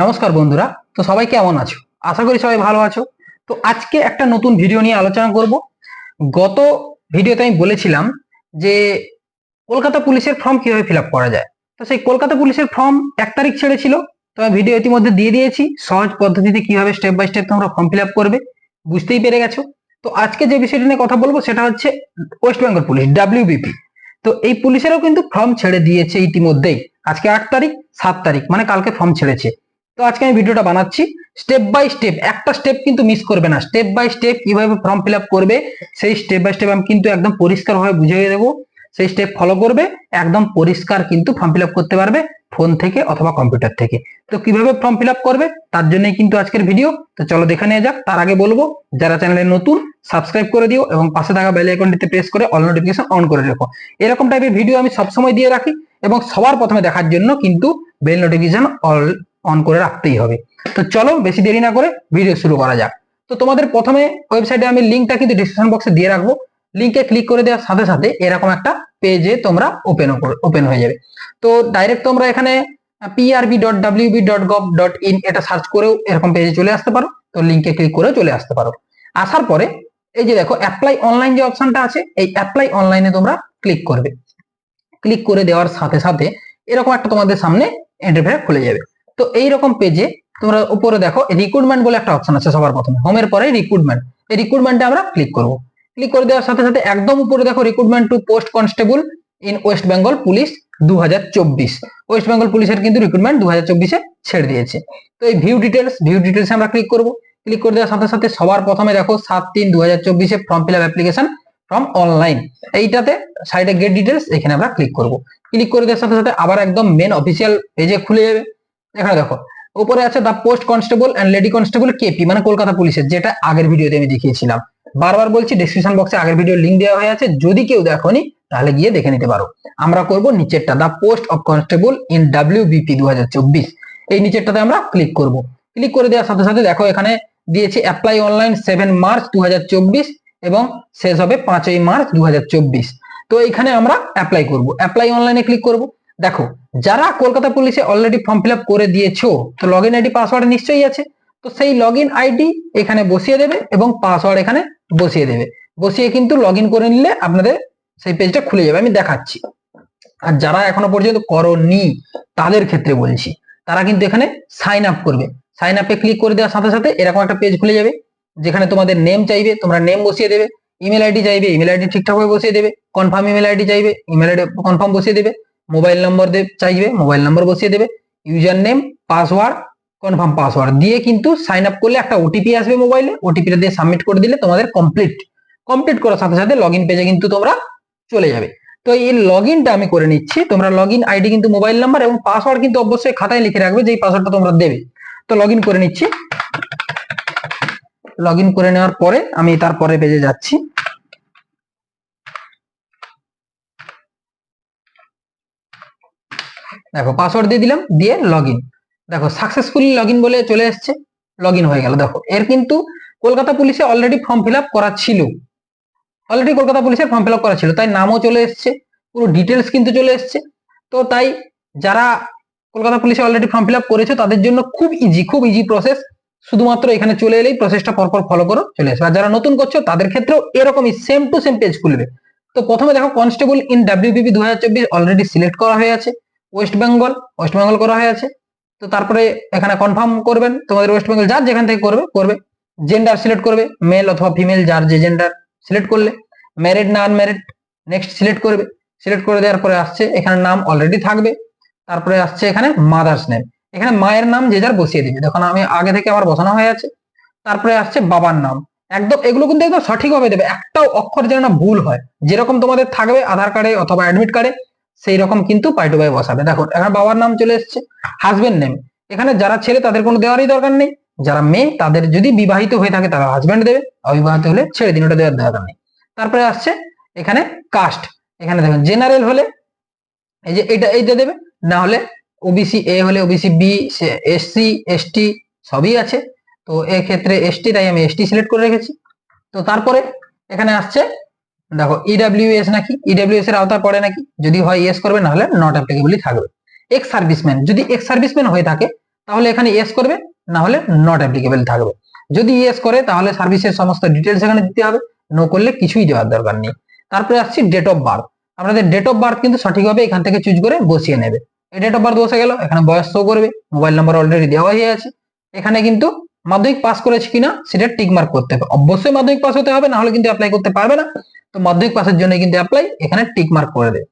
নমস্কার বন্ধুরা। তো সবাই কেমন আছো? আশা করি সবাই ভালো আছো। তো আজকে একটা নতুন ভিডিও নিয়ে আলোচনা করব। গত ভিডিওতে আমি বলেছিলাম যে কলকাতা পুলিশের ফর্ম কীভাবে ফিল করা যায়। তো সেই কলকাতা পুলিশের ফর্ম এক তারিখ ছেড়েছিল। তো আমি ভিডিও ইতিমধ্যে দিয়ে দিয়েছি। সহজ পদ্ধতিতে কীভাবে স্টেপ বাই স্টেপ তোমরা ফর্ম ফিল করবে, বুঝতেই পেরে গেছো। তো আজকে যে বিষয়টা নিয়ে কথা বলব সেটা হচ্ছে ওয়েস্ট বেঙ্গল পুলিশ ডাব্লিউবিপি তো এই পুলিশেরও কিন্তু ফর্ম ছেড়ে দিয়েছে ইতিমধ্যেই। আজকে আট তারিখ, সাত তারিখ মানে কালকে ফর্ম ছেড়েছে। তো আজকে আমি ভিডিওটা বানাচ্ছি। স্টেপ বাই স্টেপ একটা স্টেপ কিন্তু মিস করবে না। স্টেপ বাই স্টেপ কীভাবে ফর্ম ফিল করবে, সেই স্টেপ বাই স্টেপ আমি কিন্তু একদম পরিষ্কারভাবে বুঝিয়ে দেবো। সেই স্টেপ ফলো করবে, একদম পরিষ্কার কিন্তু ফর্ম ফিল করতে পারবে ফোন থেকে অথবা কম্পিউটার থেকে। তো কীভাবে ফর্ম ফিল করবে, তার জন্যই কিন্তু আজকের ভিডিও তো চলো দেখে নিয়ে যাক, তার আগে বলব, যারা চ্যানেলে নতুন সাবস্ক্রাইব করে দিও এবং পাশে থাকা বেল আইকনটিতে প্রেস করে অল নোটিফিকেশন অন করে রেখো। এরকম টাইপের ভিডিও আমি সবসময় দিয়ে রাখি এবং সবার প্রথমে দেখার জন্য কিন্তু বেল নোটিফিকেশন অল অন করে রাখতেই হবে। তো চলো বেশি দেরি না করে ভিডিও শুরু করা যাক। তো তোমাদের প্রথমে ওয়েবসাইটে আমি লিঙ্কটা কিন্তু ডিসক্রিপশন বক্সে দিয়ে রাখব। লিঙ্কে ক্লিক করে দেওয়ার সাথে সাথে এরকম একটা পেজে তোমরা ওপেন ওপেন হয়ে যাবে। তো ডাইরেক্ট তোমরা এখানে PRB dot WB dot gov dot in এটা সার্চ করেও এরকম পেজে চলে আসতে পারো। তো লিঙ্কে ক্লিক করে চলে আসতে পারো। আসার পরে এই যে দেখো অ্যাপ্লাই অনলাইন যে অপশনটা আছে, এই অ্যাপ্লাই অনলাইনে তোমরা ক্লিক করবে। ক্লিক করে দেওয়ার সাথে সাথে এরকম একটা তোমাদের সামনে ইন্টারফেস খুলে যাবে। তো এইরকম পেজে তোমরা উপরে দেখো রিক্রুটমেন্ট বলে একটা অপশন আছে সবার প্রথমে। হোমের পরে রিক্রুটমেন্ট এই রিক্রুটমেন্টে আমরা ক্লিক করব। ক্লিক করে দেওয়ার সাথে সাথে একদম উপরে দেখো recruitment to post constable in West Bengal police দু হাজার চব্বিশ। ওয়েস্ট বেঙ্গল পুলিশের কিন্তু রিক্রুটমেন্ট দু হাজার ছেড়ে দিয়েছে। তো এই ভিউ ডিটেলস ভিউ ডিটেলস আমরা ক্লিক করব। ক্লিক করে দেওয়ার সাথে সাথে সবার প্রথমে দেখো সাত তিন দু হাজার চব্বিশে form fill up application from online এইটাতে সাইডে গেট ডিটেলস এখানে আমরা ক্লিক করব। ক্লিক করে দেওয়ার সাথে সাথে আবার একদম মেন অফিসিয়াল পেজে খুলে যাবে। এখানে দেখো, উপরে আছে the post constable and lady constable KP মানে কলকাতা পুলিশের, যেটা আগের ভিডিওতে আমি দেখিয়েছিলাম। বারবার বলছি ডিসক্রিপশন বক্সে আগের ভিডিও লিঙ্ক দেওয়া হয়ে আছে, যদি কেউ দেখোনি তাহলে গিয়ে দেখে নিতে পারো। আমরা করব নিচেরটা the post of constable in W BP দু এই নিচেরটাতে আমরা ক্লিক করব। ক্লিক করে দেওয়ার সাথে সাথে দেখো, এখানে দিয়েছি অ্যাপ্লাই অনলাইন সেভেন মার্চ দু হাজার চব্বিশ এবং শেষ হবে পাঁচই মার্চ দু হাজার চব্বিশ। তো এখানে আমরা অ্যাপ্লাই করব। অ্যাপ্লাই অনলাইনে ক্লিক করব। দেখো, যারা কলকাতা পুলিশে অলরেডি ফর্ম ফিল করে দিয়েছ, তো লগ ইন আইডি পাসওয়ার্ড নিশ্চয়ই আছে। তো সেই লগ ইন আইডি এখানে বসিয়ে দেবে এবং পাসওয়ার্ড এখানে বসিয়ে দেবে। বসিয়ে কিন্তু লগ করে নিলে আপনাদের সেই পেজটা খুলে যাবে। আমি দেখাচ্ছি। আর যারা এখনও পর্যন্ত করনি, তাদের ক্ষেত্রে বলছি, তারা কিন্তু এখানে সাইন আপ করবে। সাইন আপে ক্লিক করে দেওয়ার সাথে সাথে এরকম একটা পেজ খুলে যাবে, যেখানে তোমাদের নেম চাইবে, তোমরা নেম বসিয়ে দেবে। ইমেল আইডি চাইবে ইমেল আইডি ঠিকঠাক ভাবে বসিয়ে দেবে। কনফার্ম ইমেল আইডি চাইবে ইমেল আইডি কনফার্ম বসিয়ে দেবে। মোবাইল নম্বর চাইবে, মোবাইল নম্বর বসিয়ে দেবে user name password confirm password দিয়ে কিন্তু সাইন আপ করলে একটা ওটিপি আসবে মোবাইলে ওটিপিটা দিয়ে সাবমিট করে দিলে তোমাদের কমপ্লিট কমপ্লিট করার সাথে সাথে লগ ইন পেজে কিন্তু তোমরা চলে যাবে। তো এই লগ ইনটা আমি করে নিচ্ছি। তোমরা লগ ইন আইডি কিন্তু মোবাইল নাম্বার এবং পাসওয়ার্ড কিন্তু অবশ্যই খাতায় লিখে রাখবে, যেই পাসওয়ার্ডটা তোমরা দেবে। তো লগ করে নিচ্ছি। লগ করে নেওয়ার পরে আমি তারপরে পেজে যাচ্ছি। দেখো পাসওয়ার্ড দিয়ে দিলাম, দিয়ে লগ দেখো সাকসেসফুলি লগ বলে চলে এসছে লগ হয়ে গেল। দেখো, এর কিন্তু কলকাতা পুলিশে অলরেডি ফর্ম ফিল করা ছিল। অলরেডি কলকাতা পুলিশের ফর্ম ফিল করা ছিল, তাই নামও চলে এসছে, পুরো ডিটেলস কিন্তু চলে এসছে। তো তাই যারা কলকাতা পুলিশে অলরেডি ফর্ম ফিল করেছে, তাদের জন্য খুব ইজি খুব ইজি প্রসেস শুধুমাত্র এখানে চলে এলেই প্রসেসটা পরপর ফলো করো, চলে আসবে আর যারা নতুন করছ, তাদের ক্ষেত্রেও এরকমই সেম টু সেম পেজ খুলবে। তো প্রথমে দেখো কনস্টেবল ইন ডাব্লিউবিপি দু অলরেডি সিলেক্ট করা হয়ে আছে। ওয়েস্ট বেঙ্গল ওয়েস্ট বেঙ্গল করা হয়ে আছে। তো তারপরে এখানে কনফার্ম করবেন, তোমাদের ওয়েস্ট বেঙ্গল যার যেখান থেকে করবে করবে। জেন্ডার সিলেক্ট করবে মেল অথবা ফিমেল যার যে জেন্ডার সিলেক্ট করলে ম্যারিড না আনম্যারিড নেক্সট সিলেক্ট করবে। সিলেক্ট করে দেওয়ার পরে আসছে, এখানে নাম অলরেডি থাকবে। তারপরে আসছে এখানে মাদার্স নেম এখানে মায়ের নাম যে যার বসিয়ে দিবে। দেখুন, আমি আগে থেকে আমার বসানো হয়ে আছে। তারপরে আসছে বাবার নাম। একদম এগুলো কিন্তু একদম সঠিকভাবে দেবে। একটাও অক্ষর যেন না ভুল হয়। যেরকম তোমাদের থাকবে, আধার কার্ডে অথবা অ্যাডমিট কার্ডে সেই রকম কিন্তু পাই টু পাই বসাবে। দেখো, এখানে বাবার নাম চলে এসছে হাজবেন্ড নেম এখানে যারা ছেলে, তাদের কোনো দেওয়ারই দরকার নেই। যারা মেয়ে, তাদের যদি বিবাহিত হয়ে থাকে, তারা হাজবেন্ড দেবে। অবিবাহিত হলে ছেড়ে দিন, ওটা দেওয়ার দরকার নেই। তারপরে আসছে এখানে কাস্ট এখানে দেখুন জেনারেল হলে এই যে এটা, এইটা দেবে। না হলে ওবিসি এ হলে ওবিসি বি এসসি এসটি সবই আছে। তো এক্ষেত্রে এসটি তাই আমি এসটি সিলেক্ট করে রেখেছি। তো তারপরে এখানে আসছে দেখো ইডাব্লিউএস নাকি? ইডাব্লিউএস এর আওতায় পড়ে নাকি? যদি হয় ইয়েস করবে না হলে নট অ্যাপ্লিকেবলই থাকবে। এক্স সার্ভিসম্যান যদি এক্স সার্ভিসম্যান হয়ে থাকে, তাহলে এখানে ইয়েস করবে না হলে নট অ্যাপ্লিকেবল থাকবে। যদি ইয়েস করে, তাহলে সার্ভিসের সমস্ত ডিটেলস এখানে দিতে হবে। নো করলে কিছুই দেওয়ার দরকার নেই। তারপরে আসছি ডেট অফ বার্থ আপনাদের ডেট অফ বার্থ কিন্তু সঠিকভাবে এখান থেকে চুজ করে বসিয়ে নেবে। এই ডেট অফ বার্থ বসে গেল, এখানে বয়স শো করবে মোবাইল নাম্বার অলরেডি দেওয়া হয়ে আছে। এখানে কিন্তু মাধ্যমিক পাস করেছে কিনা, সেটা টিক মার্ক করতে হবে। অবশ্যই মাধ্যমিক পাস হতে হবে না হলে কিন্তু অ্যাপ্লাই করতে পারবে না। তো মাধ্যমিক পাসের জন্য কিন্তু অ্যাপ্লাই এখানে টিক মার্ক করে দেবে।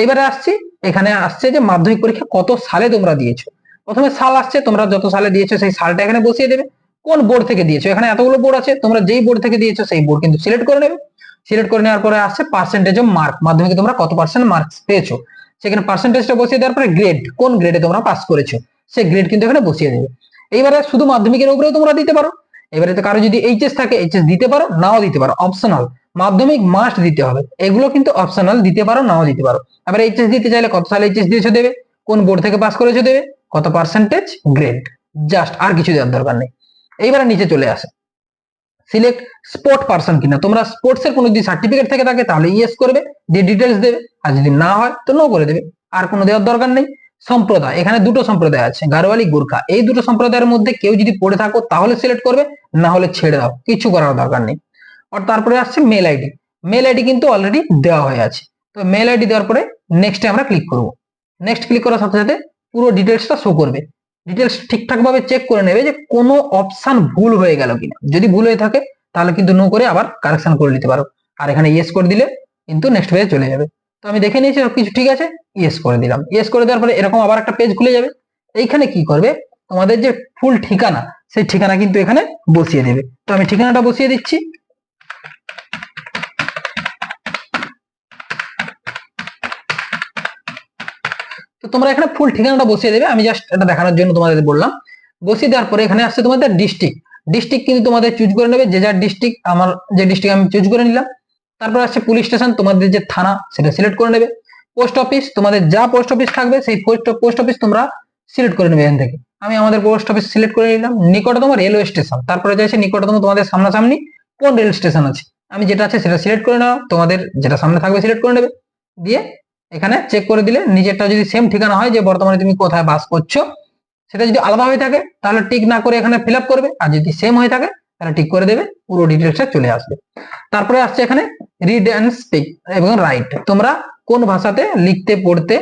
এইবারে আসছি, এখানে আসছে যে মাধ্যমিক পরীক্ষা কত সালে তোমরা দিয়েছ? প্রথমে সাল আসছে, তোমরা যত সালে দিয়েছ সেই সালটা এখানে বসিয়ে দেবে। কোন বোর্ড থেকে দিয়েছ? এখানে এতগুলো বোর্ড আছে, তোমরা যেই বোর্ড থেকে দিয়েছ সেই বোর্ড কিন্তু সিলেক্ট করে নেবে। সিলেক্ট করে নেওয়ার পরে আসছে পার্সেন্টেজ অফ মার্ক মাধ্যমিকে তোমরা কত পার্সেন্ট মার্কস পেয়েছ? সেখানে পার্সেন্টেজটা বসিয়ে দেওয়ার পরে গ্রেড কোন গ্রেডে তোমরা পাস করেছ? সেই গ্রেড কিন্তু এখানে বসিয়ে দেবে। এইবারে শুধু মাধ্যমিকের উপরেও তোমরা দিতে পারো। এবারে তো কারও যদি এইচএস থাকে এইচএস দিতে পারো, নাও দিতে পারো অপশনাল মাধ্যমিক মাস্ট দিতে হবে। এগুলো কিন্তু অপশনাল দিতে পারো, নাও দিতে পারো। এবার এইচএস দিতে চাইলে কত সালে এইচএস দিয়েছ দেবে? কোন বোর্ড থেকে পাস করেছ দেবে? কত পার্সেন্টেজ গ্রেড জাস্ট আর কিছু দেওয়ার দরকার নেই। এইবারে নিচে চলে আসে। সিলেক্ট স্পোর্ট পার্সন কিনা। তোমরা স্পোর্টস এর কোনো যদি সার্টিফিকেট থেকে থাকে, তাহলে ইয়েস করবে, যে ডিটেলস দেবে। আর যদি না হয়, তো নো করে দেবে। আর কোনো দেওয়ার দরকার নেই। সম্প্রদায়, এখানে দুটো সম্প্রদায় আছে। গারোয়ালি, গোর্খা। এই দুটো সম্প্রদায়ের মধ্যে কেউ যদি পড়ে থাকো, তাহলে সিলেক্ট করবে, না হলে ছেড়ে দাও। কিছু করার দরকার নেই। আর তারপরে আসছে মেল আইডি মেল আইডি কিন্তু অলরেডি দেওয়া হয়ে আছে। তো মেল আইডি দেওয়ার পরে নেক্সটে আমরা ক্লিক করব। নেক্সট ক্লিক করার সাথে সাথে পুরো ডিটেলসটা শো করবে। ডিটেলস ঠিকঠাক ভাবে চেক করে নেবে যে কোনো অপশন ভুল হয়ে গেল কিনা। যদি ভুল হয়ে থাকে, তাহলে কিন্তু নো করে আবার কারেকশন করে নিতে পারো। আর এখানে ইয়েস করে দিলে কিন্তু নেক্সট পেজে চলে যাবে। তো আমি দেখে নিয়েছি সবকিছু ঠিক আছে ইয়েস করে দিলাম। ইয়েস করে দেওয়ার পরে এরকম আবার একটা পেজ খুলে যাবে। এইখানে কি করবে? তোমাদের যে ফুল ঠিকানা, সেই ঠিকানা কিন্তু এখানে বসিয়ে দেবে। তো আমি ঠিকানাটা বসিয়ে দিচ্ছি। তো তোমরা এখানে ফুল ঠিকানাটা বসিয়ে দেবে। আমি জাস্ট এটা দেখানোর জন্য তোমাদের বললাম। বসিয়ে দেওয়ার পরে এখানে আসছে তোমাদের ডিস্ট্রিক্ট ডিস্ট্রিক্ট কিন্তু তোমাদের চুজ করে নেবে। যে যার ডিস্ট্রিক্ট আমার যে ডিস্ট্রিক্ট আমি চুজ করে নিলাম। তারপর আসছে পুলিশ স্টেশন তোমাদের যে থানা, সেটা সিলেক্ট করে নেবে। পোস্ট অফিস তোমাদের যা পোস্ট অফিস থাকবে, সেই পোস্ট অফিস তোমরা সিলেক্ট করে নেবে এখান থেকে। আমি আমাদের পোস্ট অফিস সিলেক্ট করে নিলাম। নিকটতম রেলওয়ে স্টেশন তারপরে যাচ্ছে নিকটতম তোমাদের সামনাসামনি কোন রেল স্টেশন আছে। আমি যেটা আছে সেটা সিলেক্ট করে নাও। তোমাদের যেটা সামনে থাকবে সিলেক্ট করে নেবে। দিয়ে এখানে চেক করে দিলে নিজেরটা যদি সেম ঠিকানা হয় যে বর্তমানে তুমি কোথায় বাস করছ, সেটা যদি আলাদা হয়ে থাকে, তাহলে টিক না করে এখানে ফিল করবে, আর যদি সেম হয়ে থাকে, তাহলে টিক করে দেবে, পুরো ডিটেলসটা চলে আসবে। তারপরে আসছে এখানে রিড অ্যান্ড স্পিক এবং রাইট তোমরা কোন ভাষাতে লিখতে, পড়তে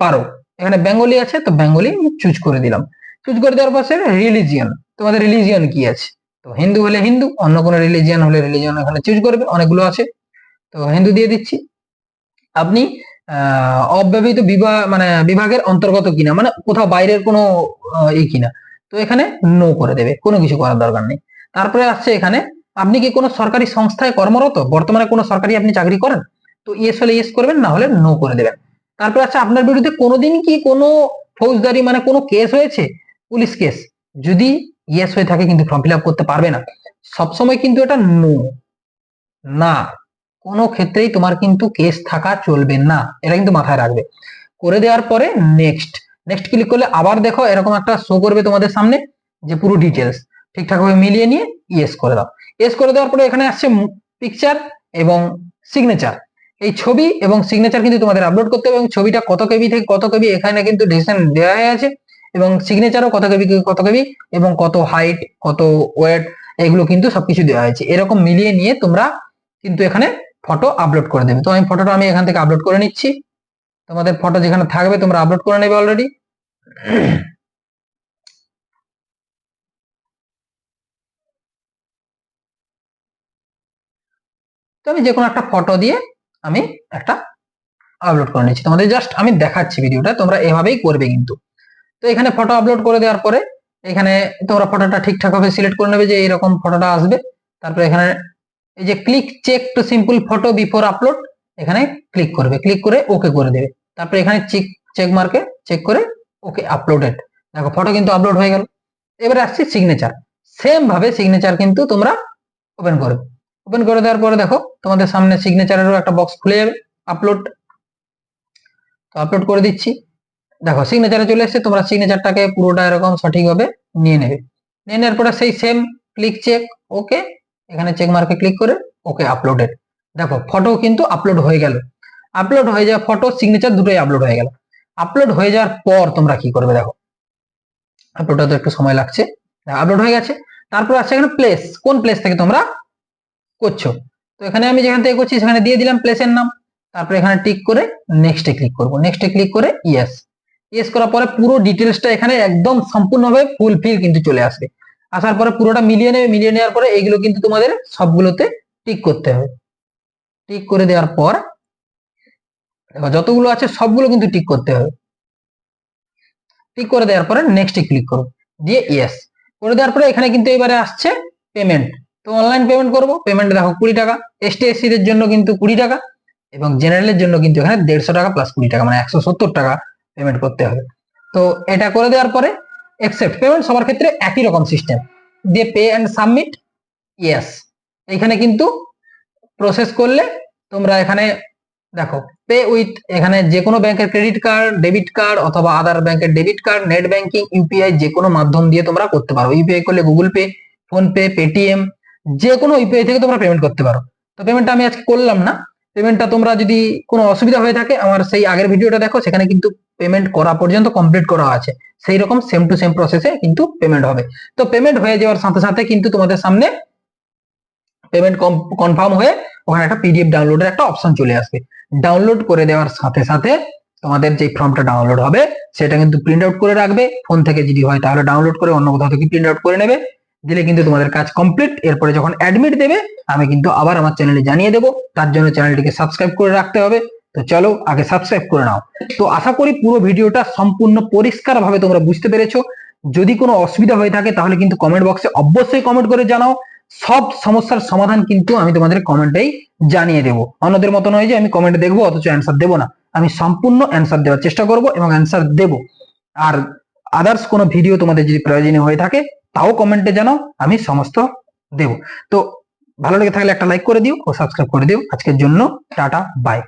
পারো। এখানে বেঙ্গলি আছে, তো বেঙ্গলি চুজ করে দিলাম। চুজ করে দেওয়ার পাশে রিলিজিয়ান তোমাদের রিলিজিয়ান কি আছে? তো হিন্দু হলে হিন্দু, অন্য কোনো রিলিজিয়ান হলে রিলিজিয়ান এখানে চুজ করবে, অনেকগুলো আছে। তো হিন্দু দিয়ে দিচ্ছি। আপনি অব্যবহৃত বিভাগ মানে বিভাগের অন্তর্গত কিনা মানে কোথাও বাইরের কোনো ই কিনা। তো এখানে নো করে দেবে, কোনো কিছু করার দরকার নেই। তারপরে আসছে এখানে, আপনি কি কোনো সরকারি সংস্থায় কর্মরত? বর্তমানে কোনো সরকারি আপনি চাকরি করেন? তো ইয়েস হলে ইয়েস করবেন, না হলে নো করে দেবেন। তারপরে আছে আপনার বিরুদ্ধে কোনোদিন কি কোনো ফৌজদারি মানে কোনো কেস হয়েছে? পুলিশ কেস যদি ইয়েস হয়ে থাকে কিন্তু ফর্ম ফিল করতে পারবে না। সবসময় কিন্তু এটা নো না। কোনো ক্ষেত্রেই তোমার কিন্তু কেস থাকা চলবে না। এটা কিন্তু মাথায় রাখবে। করে দেওয়ার পরে নেক্সট নেক্সট ক্লিক করলে আবার দেখো এরকম একটা শো করবে তোমাদের সামনে যে পুরো ডিটেলস ঠিকঠাক ভাবে মিলিয়ে নিয়ে ইয়েস করে দাও। ইয়েস করে দেওয়ার পরে এখানে আসছে পিকচার এবং সিগনেচার এই ছবি এবং সিগনেচার কিন্তু তোমাদের আপলোড করতে হবে এবং ছবিটা কত কেবি থেকে কত কেবি এখানে কিন্তু ডিসিশন দেওয়া হয়ে আছে এবং সিগনেচারও কত কেবি কত কেবি এবং কত হাইট কত ওয়েট এগুলো কিন্তু সবকিছু দেওয়া হয়েছে। এরকম মিলিয়ে নিয়ে তোমরা কিন্তু এখানে ফটো আপলোড করে দেবে। তো আমি ফটোটা আমি এখান থেকে আপলোড করে নিচ্ছি। তোমাদের ফটো যেখানে থাকবে তোমরা আপলোড করে নেবে অলরেডি তো আমি যে কোনো একটা ফটো দিয়ে আমি একটা আপলোড করে নিচ্ছি। তোমাদের জাস্ট আমি দেখাচ্ছি ভিডিওটা তোমরা এভাবেই করবে কিন্তু। তো এখানে ফটো আপলোড করে দেওয়ার পরে, এখানে তোমরা ফটোটা ঠিকঠাক ভাবে সিলেক্ট করে নেবে যে এরকম ফটোটা আসবে। তারপরে এখানে এই যে click check to simple photo before upload এখানে ক্লিক করবে। ক্লিক করে ওকে করে দেবে। তারপরে এখানে চেক চেক মার্কে চেক করে ওকে আপলোডেড দেখো ফটো কিন্তু আপলোড হয়ে গেল। এবারে আসছে সিগনেচার সেম ভাবে সিগনেচার কিন্তু তোমরা ওপেন করবে ওপেন করে দেওয়ার পরে দেখো, তোমাদের সামনে সিগনেচারেরও একটা বক্স খুলে যাবে আপলোড তো আপলোড করে দিচ্ছি। দেখো সিগনেচারে চলে এসেছে, তোমরা সিগনেচারটাকে পুরোটা এরকম সঠিকভাবে নিয়ে নেবে। নিয়ে নেওয়ার পরে সেই সেম ক্লিক চেক ওকে এখানে চেক মার্কে ক্লিক করে ওকে আপলোডেড দেখো ফটো কিন্তু আপলোড হয়ে গেল। আপলোড হয়ে যাওয়া ফটো সিগনেচার দুটোই আপলোড হয়ে গেল। আপলোড হয়ে যাওয়ার পর তোমরা কি করবে দেখো? আপলোড হতে একটু সময় লাগছে। আপলোড হয়ে গেছে। তারপর আছে এখানে প্লেস কোন প্লেস থেকে তোমরা করছ? তো এখানে আমি যেখান থেকে করছি সেখানে দিয়ে দিলাম প্লেসের নাম। তারপরে এখানে টিক করে নেক্সটে ক্লিক করব। নেক্সটে ক্লিক করে ইয়েস ইয়েস করার পরে পুরো ডিটেলসটা এখানে একদম সম্পূর্ণভাবে ফুলফিল কিন্তু চলে আসবে। আসার পরে পুরোটা মিলিয়ে নেবে, মিলিয়ে নেওয়ার পরে এইগুলো কিন্তু তোমাদের সবগুলোতে টিক করতে হবে। টিক করে দেওয়ার পর যতগুলো আছে সবগুলো কিন্তু টিক করতে হবে। টিক করে দেওয়ার পরে নেক্সটে ক্লিক করো। দিয়ে ইয়েস করে দেওয়ার পরে এখানে কিন্তু এবারে আসছে পেমেন্ট তো অনলাইন পেমেন্ট করব। পেমেন্ট দেখো কুড়ি টাকা। এসটি এসসি দের জন্য কিন্তু কুড়ি টাকা এবং জেনারেলের জন্য কিন্তু এখানে দেড়শো টাকা প্লাস কুড়ি টাকা মানে একশো সত্তর টাকা পেমেন্ট করতে হবে। তো এটা করে দেওয়ার পরে অ্যাকসেপ্ট পেমেন্ট সবার ক্ষেত্রে একই রকম সিস্টেম দিয়ে পে অ্যান্ড সাবমিট ইয়েস এখানে কিন্তু প্রসেস করলে তোমরা এখানে দেখো পে উইথ এখানে যে কোনো ব্যাংকের ক্রেডিট কার্ড ডেবিট কার্ড অথবা আদার ব্যাংকের debit card net banking UPI যে কোনো মাধ্যম দিয়ে তোমরা করতে পারো। ইউপিআই করলে Google Pay PhonePe Paytm যে কোনো ইউপিআই থেকে তোমরা পেমেন্ট করতে পারো। তো পেমেন্টটা আমি আজকে করলাম না। পেমেন্টটা তোমরা যদি কোনো অসুবিধা হয়ে থাকে, আমার সেই আগের ভিডিওটা দেখো, সেখানে কিন্তু পেমেন্ট করা পর্যন্ত কমপ্লিট করা আছে। সেই রকম সেম টু সেম প্রসেসে কিন্তু পেমেন্ট হবে। তো পেমেন্ট হয়ে যাওয়ার সাথে সাথে কিন্তু তোমাদের সামনে পেমেন্ট কনফার্ম হয়ে ওখানে একটা পিডিএফ ডাউনলোডের একটা অপশন চলে আসবে। ডাউনলোড করে দেওয়ার সাথে সাথে তোমাদের যে ফর্মটা ডাউনলোড হবে, সেটা কিন্তু প্রিন্ট আউট করে রাখবে। ফোন থেকে যদি হয় তাহলে ডাউনলোড করে অন্য কোথাও থেকে প্রিন্ট আউট করে নেবে। দিলে কিন্তু তোমাদের কাজ কমপ্লিট এরপরে যখন অ্যাডমিট দেবে, আমি কিন্তু আবার আমার চ্যানেলে জানিয়ে দেবো। তার জন্য চ্যানেলটিকে সাবস্ক্রাইব করে রাখতে হবে। তো চলো আগে সাবস্ক্রাইব করে নাও। তো আশা করি পুরো ভিডিওটা সম্পূর্ণ পরিষ্কার ভাবে তোমরা বুঝতে পেরেছ। যদি কোনো অসুবিধা হয়ে থাকে, তাহলে কিন্তু কমেন্ট বক্সে অবশ্যই কমেন্ট করে জানাও। সব সমস্যার সমাধান কিন্তু আমি তোমাদের কমেন্টেই জানিয়ে দেবো। অন্যদের মতো নয় যে আমি কমেন্টে দেখব, অথচ অ্যান্সার দেবো না। আমি সম্পূর্ণ অ্যান্সার দেওয়ার চেষ্টা করব এবং অ্যান্সার দেব। আর আদার্স কোনো ভিডিও তোমাদের যদি প্রয়োজনীয় হয়ে থাকে তাও কমেন্টে জানাও, আমি সমস্ত দেব। তো ভালো লেগে থাকলে একটা লাইক করে দিও ও সাবস্ক্রাইব করে দিও। আজকের জন্য টাটা বাই